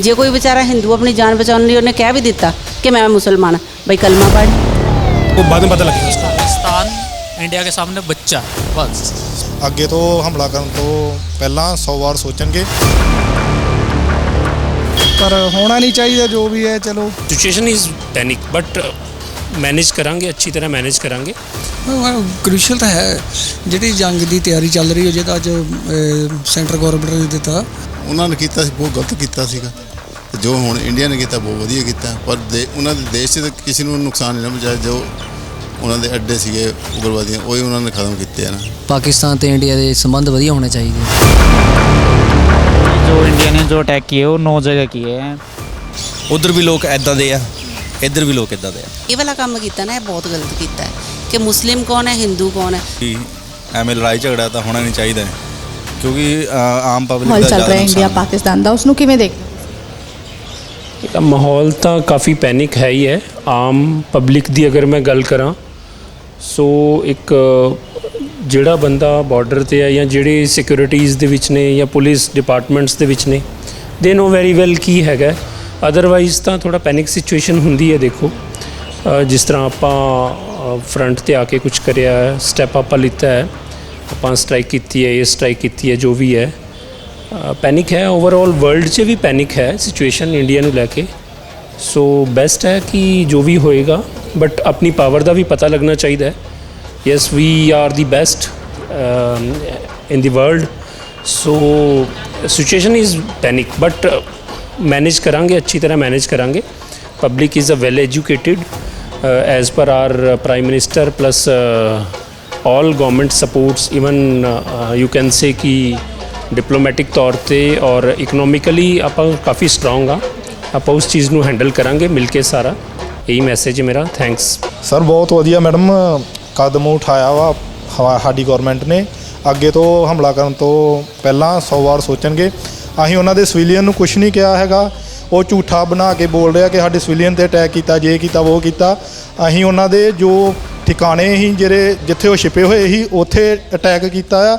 ਜੇ ਕੋਈ ਵਿਚਾਰਾ ਹਿੰਦੂ ਆਪਣੀ ਜਾਨ ਬਚਾਉਣ ਲਈ ਉਹਨੇ ਕਹਿ ਵੀ ਦਿੱਤਾ ਕਿ ਮੈਂ ਮੁਸਲਮਾਨ ਹਾਂ, ਬਈ ਕਲਮਾ ਪੜ੍ਹ वो बाद में पता लगेगा उसका पाकिस्तान इंडिया के सामने बच्चा है, बस ਅੱਗੇ ਤੋਂ ਹਮਲਾ ਕਰਨ ਤੋਂ ਪਹਿਲਾਂ 100 ਵਾਰ ਸੋਚਣਗੇ ਪਰ ਹੋਣਾ ਨਹੀਂ ਚਾਹੀਦਾ ਜੋ ਵੀ ਹੈ ਚਲੋ situation is panic but manage करांगे अच्छी तरह मैनेज करांगे ਕ੍ਰੂਸ਼ਲ ਤਾਂ ਹੈ ਜਿਹੜੀ ਜੰਗ ਦੀ ਤਿਆਰੀ ਚੱਲ ਰਹੀ ਹੈ ਜਿਹਦਾ ਅੱਜ ਸੈਂਟਰ ਗਵਰਨਮੈਂਟ ਨੇ ਦਿੱਤਾ ਉਹਨਾਂ ਨੇ ਕੀਤਾ ਸੀ ਬਹੁਤ ਗਲਤ ਕੀਤਾ ਸੀਗਾ ਤੇ ਜੋ ਹੁਣ ਇੰਡੀਆ ਨੇ ਕੀਤਾ ਬਹੁਤ ਵਧੀਆ ਕੀਤਾ ਪਰ ਦੇ ਉਹਨਾਂ ਦੇ ਦੇਸ਼ 'ਚ ਤਾਂ ਕਿਸੇ ਨੂੰ ਨੁਕਸਾਨ ਨਹੀਂ ਨਾ ਪਹੁੰਚਾਇਆ ਜੋ ਉਹਨਾਂ ਦੇ ਅੱਡੇ ਸੀਗੇ ਉਗਰਵਾਦੀਆਂ ਉਹ ਹੀ ਉਹਨਾਂ ਨੇ ਖਤਮ ਕੀਤੇ ਆ ਨਾ ਪਾਕਿਸਤਾਨ ਤੇ ਇੰਡੀਆ ਦੇ ਸੰਬੰਧ ਵਧੀਆ ਹੋਣੇ ਚਾਹੀਦੇ जो इंडिया ने जो अटैक किए वो नौ जगह किए हैं ਉਧਰ ਵੀ ਲੋਕ ਐਦਾਂ ਦੇ ਆ ਇੱਧਰ ਵੀ ਲੋਕ ਐਦਾਂ ਦੇ ਆ ਇਹ ਵਾਲਾ ਕੰਮ ਕੀਤਾ ਨਾ ਇਹ ਬਹੁਤ ਗਲਤ ਕੀਤਾ ਹੈ ਕਿ ਮੁਸਲਿਮ ਕੌਣ ਹੈ ਹਿੰਦੂ ਕੌਣ ਹੈ ਕਿ ਐਵੇਂ ਲੜਾਈ ਝਗੜਾ ਤਾਂ ਹੋਣਾ ਨਹੀਂ ਚਾਹੀਦਾ ਹੈ। ਕਿਉਂਕਿ ਅ, ਆਮ ਪਬਲਿਕ ਮਾਹੌਲ ਦਾ ਚੱਲ ਜ਼ਿਆਦਾ ਰਿਹਾ ਇੰਡੀਆ ਨੁਕਸਾਨ ਹੈ। ਪਾਕਿਸਤਾਨ ਦਾ ਉਸ ਨੂੰ ਕਿਵੇਂ ਦੇਖਦੇ ਹੋ? ਮਾਹੌਲ ਤਾਂ ਕਾਫੀ ਪੈਨਿਕ ਹੈ ਹੀ ਹੈ। ਆਮ ਪਬਲਿਕ ਦੀ ਅਗਰ ਮੈਂ ਗੱਲ ਕਰਾਂ, ਸੋ ਇੱਕ, ਜਿਹੜਾ ਬੰਦਾ ਬਾਰਡਰ ਤੇ ਹੈ ਜਾਂ ਜਿਹੜੇ ਸਿਕਿਉਰਿਟੀਜ਼ ਦੇ ਵਿੱਚ ਨੇ ਜਾਂ ਪੁਲਿਸ ਡਿਪਾਰਟਮੈਂਟਸ ਦੇ ਵਿੱਚ ਨੇ ਦੇ ਨੋ ਵੈਰੀ ਵੈਲ ਕੀ ਹੈਗਾ। ਅਦਰਵਾਈਜ਼ ਤਾਂ ਥੋੜਾ ਪੈਨਿਕ ਸਿਚੁਏਸ਼ਨ ਹੁੰਦੀ ਹੈ ਦੇਖੋ। ਜਿਸ ਤਰ੍ਹਾਂ ਆਪਾਂ ਫਰੰਟ ਤੇ ਆ ਕੇ ਕੁਝ ਕਰਿਆ ਹੈ ਸਟੈਪ ਆਪਾਂ ਲਿੱਤਾ ਹੈ। ਆਪਾਂ ਸਟ੍ਰਾਈਕ ਕੀਤੀ ਹੈ, ਇਹ ਸਟ੍ਰਾਈਕ ਕੀਤੀ ਹੈ, ਜੋ ਵੀ ਹੈ। ਪੈਨਿਕ ਹੈ ਓਵਰਆਲ ਵਰਲਡ 'ਚ ਵੀ ਪੈਨਿਕ ਹੈ ਸਿਚੁਏਸ਼ਨ ਇੰਡੀਆ ਨੂੰ ਲੈ ਕੇ ਸੋ ਬੈਸਟ ਹੈ ਕਿ ਜੋ ਵੀ ਹੋਏਗਾ ਬਟ ਆਪਣੀ ਪਾਵਰ ਦਾ ਵੀ ਪਤਾ ਲੱਗਣਾ ਚਾਹੀਦਾ ਹੈ yes we are the best in the world so situation is panic but manage ਕਰਾਂਗੇ ਅੱਛੀ ਤਰ੍ਹਾਂ ਮੈਨੇਜ ਕਰਾਂਗੇ public is a well educated as per our prime minister plus all government supports even uh, you can say ਕਿ diplomatic ਤੌਰ ਤੇ ਔਰ economically ਆਪਾਂ ਕਾਫੀ strong ਆ ਆਪਾਂ ਉਸ ਚੀਜ਼ ਨੂੰ ਹੈਂਡਲ ਕਰਾਂਗੇ ਮਿਲ ਕੇ ਸਾਰਾ ਇਹੀ ਮੈਸੇਜ ਹੈ ਮੇਰਾ ਥੈਂਕਸ ਸਰ ਬਹੁਤ ਵਧੀਆ ਮੈਡਮ ਕਦਮ ਉਠਾਇਆ ਵਾ ਹਵਾ ਸਾਡੀ ਗਵਰਨਮੈਂਟ ਨੇ ਅੱਗੇ ਤੋਂ ਹਮਲਾ ਕਰਨ ਤੋਂ ਪਹਿਲਾਂ 100 ਵਾਰ ਸੋਚਣਗੇ ਅਸੀਂ ਉਹਨਾਂ ਦੇ ਸਿਵਿਲੀਅਨ ਨੂੰ ਕੁਝ ਨਹੀਂ ਕਿਹਾ ਹੈਗਾ ਉਹ ਝੂਠਾ ਬਣਾ ਕੇ ਬੋਲ ਰਿਹਾ ਕਿ ਸਾਡੇ ਸਿਵਿਲੀਅਨ ਤੇ ਅਟੈਕ ਕੀਤਾ ਜੇ ਕੀਤਾ ਉਹ ਕੀਤਾ ਅਸੀਂ ਉਹਨਾਂ ਦੇ ਜੋ ਠਿਕਾਣੇ ਸੀ ਜਿਹੜੇ ਜਿੱਥੇ ਉਹ ਛਿਪੇ ਹੋਏ ਸੀ ਉੱਥੇ ਅਟੈਕ ਕੀਤਾ ਆ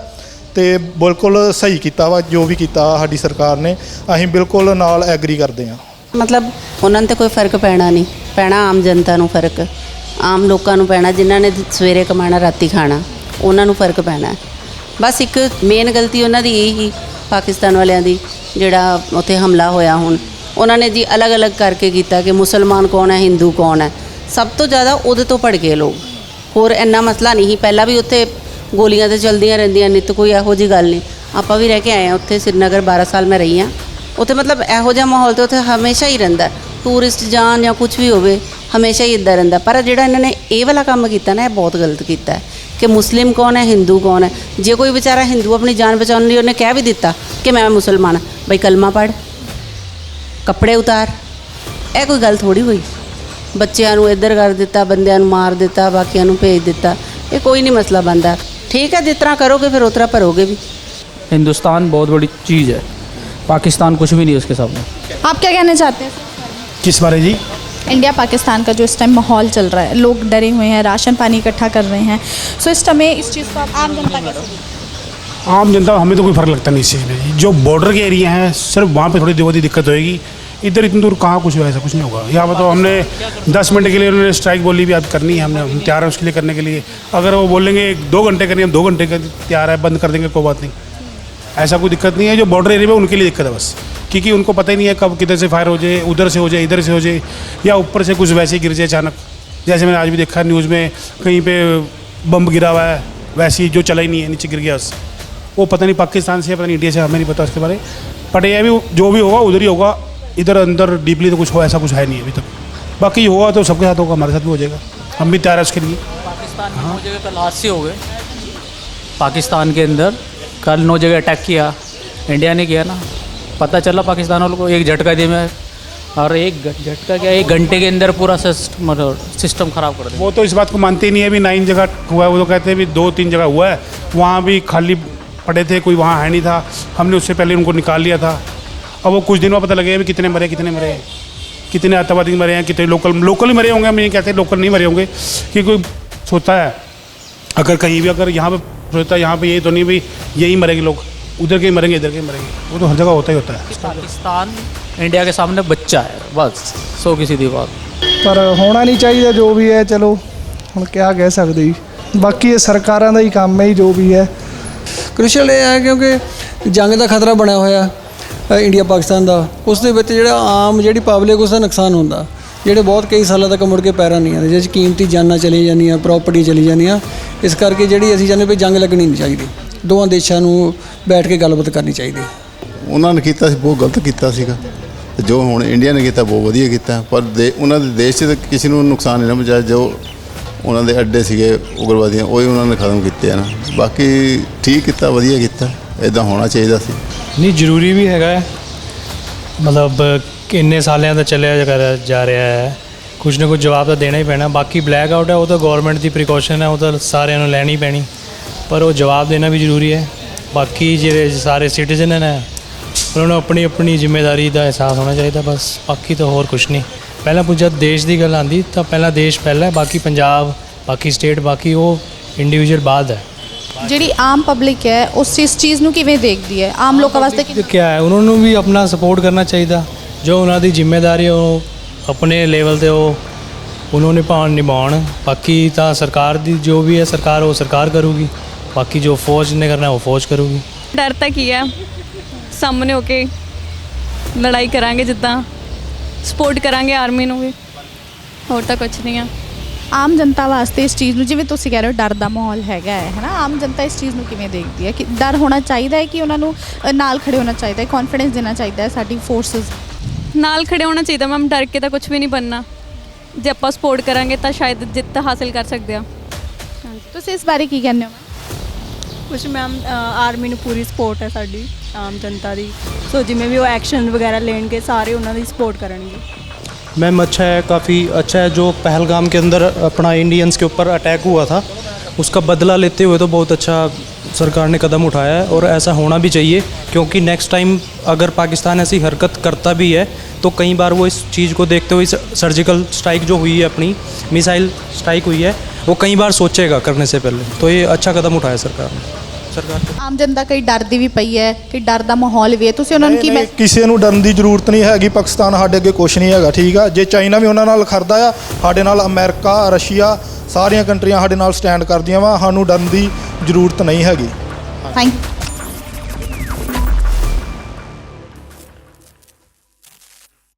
ਤੇ ਬਿਲਕੁਲ ਸਹੀ ਕੀਤਾ ਵਾ, ਜੋ ਵੀ ਕੀਤਾ ਸਾਡੀ ਸਰਕਾਰ ਨੇ, ਅਸੀਂ ਬਿਲਕੁਲ ਨਾਲ ਐਗਰੀ ਕਰਦੇ ਹਾਂ। ਮਤਲਬ ਉਹਨਾਂ ਨੂੰ ਤੇ ਕੋਈ ਫ਼ਰਕ ਪੈਣਾ ਨਹੀਂ, ਪੈਣਾ ਆਮ ਜਨਤਾ ਨੂੰ ਫ਼ਰਕ, ਆਮ ਲੋਕਾਂ ਨੂੰ ਪੈਣਾ, ਜਿਨ੍ਹਾਂ ਨੇ ਸਵੇਰੇ ਕਮਾਣਾ, ਰਾਤੀ ਖਾਣਾ, ਉਹਨਾਂ ਨੂੰ ਫ਼ਰਕ ਪੈਣਾ। ਬਸ ਇੱਕ ਮੇਨ ਗਲਤੀ ਉਹਨਾਂ ਦੀ ਇਹ ਹੀ ਪਾਕਿਸਤਾਨ ਵਾਲਿਆਂ ਦੀ, ਜਿਹੜਾ ਉੱਥੇ ਹਮਲਾ ਹੋਇਆ ਹੁਣ। ਉਹਨਾਂ ਨੇ ਜੀ ਅਲੱਗ-ਅਲੱਗ ਕਰਕੇ ਕੀਤਾ ਕਿ ਮੁਸਲਮਾਨ ਕੌਣ ਹੈ, ਹਿੰਦੂ ਕੌਣ ਹੈ। ਸਭ ਤੋਂ ਜ਼ਿਆਦਾ ਉਹਦੇ ਤੋਂ ਭੜਕੇ ਲੋਕ। ਹੋਰ ਇੰਨਾ ਮਸਲਾ ਨਹੀਂ ਸੀ। ਪਹਿਲਾਂ ਵੀ ਉੱਥੇ ਗੋਲੀਆਂ ਤਾਂ ਚਲਦੀਆਂ ਰਹਿੰਦੀਆਂ ਨੇ ਨਿੱਤ ਕੋਈ ਇਹੋ ਜੀ ਗੱਲ ਨਹੀਂ। ਆਪਾਂ ਵੀ ਰਹਿ ਕੇ ਆਏ ਹਾਂ ਉੱਥੇ, ਸ੍ਰੀਨਗਰ 12 ਸਾਲ ਮੈਂ ਰਹੀ ਹਾਂ। ਉੱਥੇ ਮਤਲਬ ਇਹੋ ਜਿਹਾ ਮਾਹੌਲ ਤੇ ਉੱਥੇ ਹਮੇਸ਼ਾ ਹੀ ਰਹਿੰਦਾ ਟੂਰਿਸਟ ਜਾਣ ਜਾਂ ਕੁਝ ਵੀ ਹੋਵੇ, ਹਮੇਸ਼ਾ ਹੀ ਇੱਦਾਂ ਰਹਿੰਦਾ ਪਰ ਜਿਹੜਾ ਇਹਨਾਂ ਨੇ ਇਹ ਵਾਲਾ ਕੰਮ ਕੀਤਾ ਨਾ, ਇਹ ਬਹੁਤ ਗਲਤ ਕੀਤਾ ਹੈ ਕਿ ਮੁਸਲਿਮ ਕੌਣ ਹੈ, ਹਿੰਦੂ ਕੌਣ ਹੈ। ਜੇ ਕੋਈ ਵਿਚਾਰਾ ਹਿੰਦੂ ਆਪਣੀ ਜਾਨ ਬਚਾਉਣ ਲਈ ਉਹਨੇ ਕਹਿ ਵੀ ਦਿੱਤਾ ਕਿ ਮੈਂ ਮੁਸਲਮਾਨ ਬਈ ਕਲਮਾ ਪੜ੍ਹ, ਕੱਪੜੇ ਉਤਾਰ, ਇਹ ਕੋਈ ਗੱਲ ਥੋੜੀ ਹੋਈ। ਬੱਚਿਆਂ ਨੂੰ ਇੱਧਰ ਕਰ ਦਿੱਤਾ, ਬੰਦਿਆਂ ਨੂੰ ਮਾਰ ਦਿੱਤਾ, ਬਾਕੀਆਂ ਨੂੰ ਭੇਜ ਦਿੱਤਾ। ਇਹ ਕੋਈ ਨਹੀਂ ਮਸਲਾ ਬਣਦਾ। ठीक है जितना करोगे फिर उतना भरोगे भी। हिंदुस्तान बहुत बड़ी चीज़ है। पाकिस्तान कुछ भी नहीं उसके सामने। आप क्या कहना चाहते हैं? किस बारे जी? इंडिया पाकिस्तान का जो इस टाइम माहौल चल रहा है लोग डरे हुए हैं राशन पानी इकट्ठा कर रहे हैं। सो इस समय इस चीज़ को आप आम जनता आम जनता हमें तो कोई फ़र्क लगता नहीं इस चीज़ में। जो बॉर्डर के एरिया हैं सिर्फ़ वहाँ पे थोड़ी बहुत ही दिक्कत होएगी। इधर इतनी दूर कहाँ कुछ ऐसा कुछ नहीं होगा। यहाँ पर तो हमने दस मिनट के लिए उन्होंने स्ट्राइक बोली भी अब करनी है हमने हम तैयार है उसके लिए करने के लिए। अगर वो बोलेंगे दो घंटे करनी हम दो घंटे का तैयार है बंद कर देंगे कोई बात नहीं। ऐसा कोई दिक्कत नहीं है जो बॉर्डर एरिया में उनके लिए दिक्कत है बस। क्योंकि उनको पता ही नहीं है कब किधर से फायर हो जाए उधर से हो जाए इधर से हो जाए या ऊपर से कुछ वैसे गिर जाए अचानक। जैसे मैंने आज भी देखा न्यूज़ में कहीं पे बम गिरा हुआ है वैसे ही जो चला ही नहीं है नीचे गिर गया बस। वो पता नहीं पाकिस्तान से है, पता नहीं इंडिया से हमें नहीं पता उसके बारे बट ये भी जो भी होगा उधर ही होगा। इधर अंदर डीपली तो कुछ हो ऐसा कुछ है नहीं अभी तक। बाकी होगा तो सबके साथ होगा हमारे साथ भी हो जाएगा। हम भी तैयार है उसके लिए। पाकिस्तान नौ जगह कल हादसे हो गए। पाकिस्तान के अंदर कल नौ जगह अटैक किया। इंडिया ने किया ना। पता चला पाकिस्तान वालों को एक झटका दिया मैं। और एक झटका क्या? एक घंटे के अंदर पूरा सिस्टम मतलब सिस्टम ख़राब कर दिया। वो तो इस बात को मानते ही नहीं है भी नाइन जगह हुआ है। वो तो कहते हैं भी दो तीन जगह हुआ है। वहाँ भी खाली पड़े थे कोई वहाँ है नहीं था। हमने उससे पहले उनको निकाल लिया था। अब वो कुछ दिनों में पता लगेगा भी कितने मरे कितने मरे कितने आतंकवादी मरे हैं कितने लोकल लोकल ही मरे होंगे हम ये कहते हैं लोकल नहीं मरे होंगे कि कोई सोचता है अगर कहीं भी अगर यहाँ पे सोचता है यहाँ पे यही तो नहीं भी यही मरेंगे लोग उधर के ही मरेंगे इधर के ही मरेंगे वो तो हर जगह होता ही होता है पाकिस्तान इंडिया के सामने बच्चा है बस सौ की सीधी बात ਪਰ ਹੋਣਾ ਨਹੀਂ ਚਾਹੀਦਾ ਜੋ ਵੀ ਹੈ ਚਲੋ ਹੁਣ ਕਿਆ ਕਹਿ ਸਕਦੇ ਜੀ ਬਾਕੀ ਇਹ ਸਰਕਾਰਾਂ ਦਾ ਹੀ ਕੰਮ ਹੈ ਜੀ ਜੋ ਵੀ ਹੈ ਕ੍ਰਿਸ਼ਲ ਇਹ ਹੈ ਕਿਉਂਕਿ ਜੰਗ ਦਾ ਖਤਰਾ ਬਣਿਆ ਹੋਇਆ ਅ, ਇੰਡੀਆ ਪਾਕਿਸਤਾਨ ਦਾ ਉਸ ਦੇ ਵਿੱਚ ਜਿਹੜਾ ਆਮ ਜਿਹੜੀ ਪਬਲਿਕ ਉਸ ਦਾ ਨੁਕਸਾਨ ਹੁੰਦਾ। ਜਿਹੜੇ ਬਹੁਤ ਕਈ ਸਾਲਾਂ ਤੱਕ ਮੁੜ ਕੇ ਪੈਰਾਂ ਨਹੀਂ ਆਉਂਦੇ, ਜਿਹਦੇ 'ਚ ਕੀਮਤੀ ਜਾਨਾਂ ਚਲੀ ਜਾਂਦੀਆਂ ਪ੍ਰਾਪਰਟੀ ਚਲੀ ਜਾਂਦੀਆਂ, ਇਸ ਕਰਕੇ ਜਿਹੜੀ ਅਸੀਂ ਚਾਹੁੰਦੇ ਵੀ ਜੰਗ ਲੱਗਣੀ ਨਹੀਂ ਚਾਹੀਦੀ। ਦੋਵਾਂ ਦੇਸ਼ਾਂ ਨੂੰ ਬੈਠ ਕੇ ਗੱਲਬਾਤ ਕਰਨੀ ਚਾਹੀਦੀ। ਉਹਨਾਂ ਨੇ ਕੀਤਾ ਸੀ, ਬਹੁਤ ਗਲਤ ਕੀਤਾ ਸੀਗਾ। ਤੇ ਜੋ ਹੁਣ ਇੰਡੀਆ ਨੇ ਕੀਤਾ, ਬਹੁਤ ਵਧੀਆ ਕੀਤਾ। ਪਰ ਦੇ, ਉਹਨਾਂ ਦੇ ਦੇਸ਼ 'ਚ ਤਾਂ ਕਿਸੇ ਨੂੰ ਨੁਕਸਾਨ ਨਹੀਂ ਨਾ ਪਹੁੰਚਾਇਆ ਜੋ ਉਹਨਾਂ ਦੇ ਅੱਡੇ ਸੀਗੇ ਉਗਰਵਾਦੀਆਂ, ਉਹ ਹੀ ਉਹਨਾਂ ਨੇ ਖਤਮ ਕੀਤੇ ਆ ਨਾ। ਬਾਕੀ ਠੀਕ ਕੀਤਾ, ਵਧੀਆ ਕੀਤਾ। ਇਦਾਂ ਹੋਣਾ ਚਾਹੀਦਾ ਸੀ। ਨਹੀਂ ਜ਼ਰੂਰੀ ਵੀ ਹੈਗਾ ਹੈ। ਮਤਲਬ ਕਿੰਨੇ ਸਾਲਿਆਂ ਦਾ ਚੱਲਿਆ ਕਰ- ਜਾ ਰਿਹਾ ਹੈ। ਕੁਝ ਨਾ ਕੁਝ ਜਵਾਬ ਤਾਂ ਦੇਣਾ ਹੀ ਪੈਣਾ। ਬਾਕੀ ਬਲੈਕ ਆਊਟ ਹੈ ਉਹ ਤਾਂ ਗਵਰਨਮੈਂਟ ਦੀ ਪ੍ਰੀਕਾਸ਼ਨ ਹੈ ਉਹ ਤਾਂ ਸਾਰਿਆਂ ਨੂੰ ਲੈਣੀ ਪੈਣੀ। ਪਰ ਉਹ ਜਵਾਬ ਦੇਣਾ ਵੀ ਜ਼ਰੂਰੀ ਹੈ। ਬਾਕੀ ਜਿਹੜੇ ਸਾਰੇ ਸਿਟੀਜ਼ਨ ਨੇ ਉਹਨਾਂ ਨੂੰ ਆਪਣੀ ਆਪਣੀ ਜ਼ਿੰਮੇਵਾਰੀ ਦਾ ਅਹਿਸਾਸ ਹੋਣਾ ਚਾਹੀਦਾ ਬਸ। ਬਾਕੀ ਤਾਂ ਹੋਰ ਕੁਝ ਨਹੀਂ। ਪਹਿਲਾਂ ਪੁੱਛਿਆ ਦੇਸ਼ ਦੀ ਗੱਲ ਆਂਦੀ ਤਾਂ ਪਹਿਲਾਂ ਦੇਸ਼ ਪਹਿਲਾਂ ਹੈ, ਬਾਕੀ ਪੰਜਾਬ ਬਾਕੀ ਸਟੇਟ ਬਾਕੀ ਉਹ ਇੰਡੀਵਿਜੂਅਲ ਬਾਅਦ ਹੈ। ਜਿਹੜੀ ਆਮ ਪਬਲਿਕ ਹੈ ਉਸ ਇਸ ਚੀਜ਼ ਨੂੰ ਕਿਵੇਂ ਦੇਖਦੀ ਹੈ? ਆਮ ਲੋਕਾਂ ਵਾਸਤੇ ਕਿਵੇਂ ਕਿਆ ਹੈ? ਉਹਨਾਂ ਨੂੰ ਵੀ ਆਪਣਾ ਸਪੋਰਟ ਕਰਨਾ ਚਾਹੀਦਾ। ਜੋ ਉਹਨਾਂ ਦੀ ਜ਼ਿੰਮੇਵਾਰੀ ਉਹ ਆਪਣੇ ਲੈਵਲ ਤੇ ਉਹ ਉਹਨੂੰ ਨਿਭਾਉਣ ਨਿਭਾਉਣ। ਬਾਕੀ ਤਾਂ ਸਰਕਾਰ ਦੀ ਜੋ ਵੀ ਹੈ ਸਰਕਾਰ ਉਹ ਸਰਕਾਰ ਕਰੂਗੀ। ਬਾਕੀ ਜੋ ਫੌਜ ਨੇ ਕਰਨਾ ਉਹ ਫੌਜ ਕਰੂਗੀ। ਡਰ ਤਾਂ ਕੀ ਹੈ? ਸਾਹਮਣੇ ਹੋ ਕੇ ਲੜਾਈ ਕਰਾਂਗੇ ਜਿੱਦਾਂ। ਸਪੋਰਟ ਕਰਾਂਗੇ ਆਰਮੀ ਨੂੰ ਵੀ। ਹੋਰ ਤਾਂ ਕੁਝ ਨਹੀਂ ਆ। ਆਮ ਜਨਤਾ ਵਾਸਤੇ ਇਸ ਚੀਜ਼ ਨੂੰ ਜਿਵੇਂ ਤੁਸੀਂ ਕਹਿ ਰਹੇ ਹੋ ਡਰ ਦਾ ਮਾਹੌਲ ਹੈਗਾ ਹੈ ਹਨਾ? ਆਮ ਜਨਤਾ ਇਸ ਚੀਜ਼ ਨੂੰ ਕਿਵੇਂ ਦੇਖਦੀ ਹੈ? ਕਿ ਡਰ ਹੋਣਾ ਚਾਹੀਦਾ ਹੈ ਕਿ ਉਹਨਾਂ ਨੂੰ ਅ, ਨਾਲ ਖੜੇ ਹੋਣਾ ਚਾਹੀਦਾ ਹੈ ਕੌਨਫੀਡੈਂਸ ਦੇਣਾ ਚਾਹੀਦਾ ਹੈ ਸਾਡੀ ਫੋਰਸਸ ਨਾਲ ਖੜੇ ਹੋਣਾ ਚਾਹੀਦਾ ਮੈਮ ਡਰ ਕੇ ਤਾਂ ਕੁਝ ਵੀ ਨਹੀਂ ਬਣਨਾ। ਜੇ ਆਪਾਂ ਸਪੋਰਟ ਕਰਾਂਗੇ ਤਾਂ ਸ਼ਾਇਦ ਜਿੱਤ ਹਾਸਿਲ ਕਰ ਸਕਦੇ ਆ ਤੁਸੀਂ ਇਸ ਬਾਰੇ ਕੀ ਕਹਿੰਦੇ ਹੋ ਕੁਛ ਮੈਮ ਆਰਮੀ ਨੂੰ ਪੂਰੀ ਸਪੋਰਟ ਹੈ ਸਾਡੀ ਆਮ ਜਨਤਾ ਦੀ। ਸੋ ਜਿਵੇਂ ਵੀ ਉਹ ਐਕਸ਼ਨ ਵਗੈਰਾ ਲੈਣਗੇ ਸਾਰੇ ਉਹਨਾਂ ਦੀ ਸਪੋर्ट ਕਰਨਗੇ। मैम अच्छा है, काफ़ी अच्छा है जो पहलगाम के अंदर अपना इंडियंस के ऊपर अटैक हुआ था। उसका बदला लेते हुए तो बहुत अच्छा सरकार ने कदम उठाया है और ऐसा होना भी चाहिए, क्योंकि नेक्स्ट टाइम अगर पाकिस्तान ऐसी हरकत करता भी है तो कई बार वो इस चीज़ को देखते हुए सर्जिकल स्ट्राइक जो हुई है अपनी मिसाइल स्ट्राइक हुई है, वो कई बार सोचेगा करने से पहले। तो ये अच्छा कदम उठाया सरकार ने। ਸਰਕਾਰ ਤੋਂ। ਆਮ ਜਨਤਾ ਕਈ ਡਰਦੀ ਵੀ ਪਈ ਹੈ ਕਿ ਡਰ ਦਾ ਮਾਹੌਲ ਵੀ ਹੈ। ਤੁਸੀਂ ਉਹਨਾਂ ਨੂੰ ਕੀ ਮੈਂ ਕਿਸੇ ਨੂੰ ਡਰਨ ਦੀ ਜ਼ਰੂਰਤ ਨਹੀਂ ਹੈਗੀ। ਪਾਕਿਸਤਾਨ ਸਾਡੇ ਅੱਗੇ ਕੁਝ ਨਹੀਂ ਹੈਗਾ ਠੀਕ ਆ? ਜੇ ਚਾਈਨਾ ਵੀ ਉਹਨਾਂ ਨਾਲ ਖੜਦਾ ਆ ਸਾਡੇ ਨਾਲ ਅਮਰੀਕਾ ਰਸ਼ੀਆ ਸਾਰੀਆਂ ਕੰਟਰੀਆਂ ਸਾਡੇ ਨਾਲ ਸਟੈਂਡ ਕਰਦੀਆਂ ਵਾ ਸਾਨੂੰ ਡਰਨ ਦੀ ਜ਼ਰੂਰਤ ਨਹੀਂ ਹੈਗੀ। Thank you